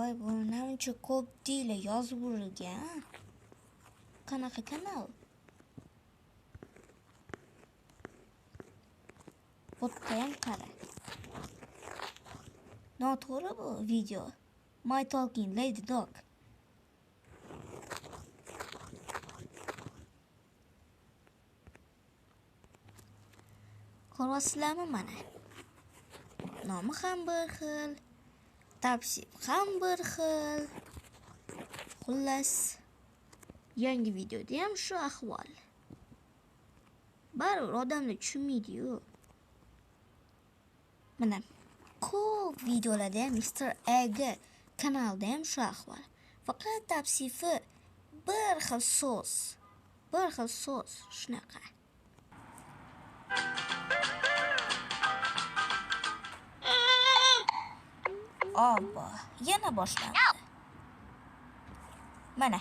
voy bu namuncha ko'p deyla yozib yurilgan qanaqa kanal? Bo'ttayam qara. Noto'g'ri bu video. My talking lady dog. Ko'ryapsizlarmi mana? Nomi ham bir xil. Tavsif ham bir xil xullas. Yangi videoda ham shu ahvol baribir odamlar tushunmaydiyu mana ko'p videolarda ham mister agi kanalida ham shu ahvol faqat tavsifi bir xil so'z bir xil so'z shunaqa obbo. Yana boshlandi. Mana